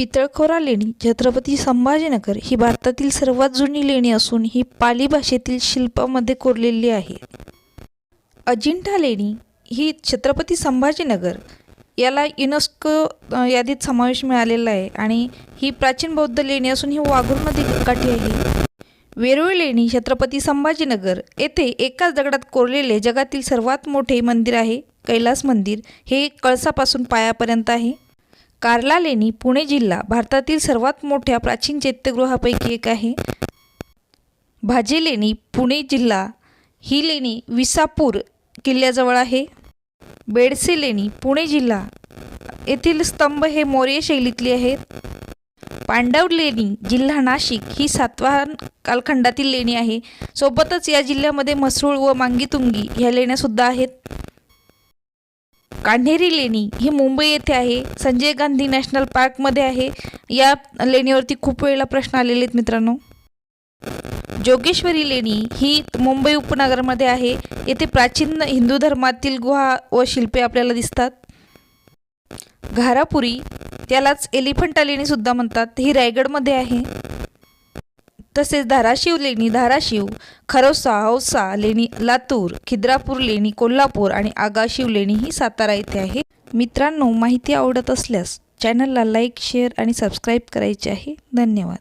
पितळखोरा लेणी छत्रपती संभाजीनगर ही भारतातील सर्वात जुनी लेणी असून ही पाली भाषेतील शिल्पामध्ये कोरलेली आहे. अजिंठा लेणी ही छत्रपती संभाजीनगर याला युनेस्को यादीत समावेश मिळालेला आहे आणि ही प्राचीन बौद्ध लेणी असून ही वाघूरमध्ये काठी आहे. वेरूळ लेणी छत्रपती संभाजीनगर येथे एकाच दगडात कोरलेले जगातील सर्वात मोठे मंदिर आहे. कैलास मंदिर हे कळसापासून पायापर्यंत आहे. कार्ला लेणी पुणे जिल्हा भारतातील सर्वात मोठ्या प्राचीन चैत्यगृहापैकी एक आहे. भाजे लेणी पुणे जिल्हा ही लेणी विसापूर किल्ल्याजवळ आहे. बेडसे लेणी पुणे जिल्हा येथील स्तंभ हे मौर्य शैलीतले आहेत. पांडव लेणी जिल्हा नाशिक ही सातवाहन कालखंडातील लेणी आहे. सोबतच या जिल्ह्यामध्ये म्हसरूळ व मांगीतुंगी ह्या लेण्यासुद्धा आहेत. कान्हेरी लेणी ही मुंबई येथे आहे. संजय गांधी नॅशनल पार्कमध्ये आहे. या लेणीवरती खूप वेळेला प्रश्न आलेले आहेत मित्रांनो. जोगेश्वरी लेणी ही मुंबई उपनगरमध्ये आहे. येथे प्राचीन हिंदू धर्मातील गुहा व शिल्पे आपल्याला दिसतात. घारापुरी त्यालाच एलिफंटा लेणीसुद्धा म्हणतात. ही रायगडमध्ये आहे. तसेच धाराशिव लेणी धाराशिव खरोसा औसा लेणी लातूर खिद्रापूर लेणी कोल्हापूर आणि आगाशिव लेणी ही सातारा येथे आहे. मित्रांनो माहिती आवडत असल्यास चॅनलला लाईक शेअर आणि सबस्क्राईब करायचे आहे. धन्यवाद.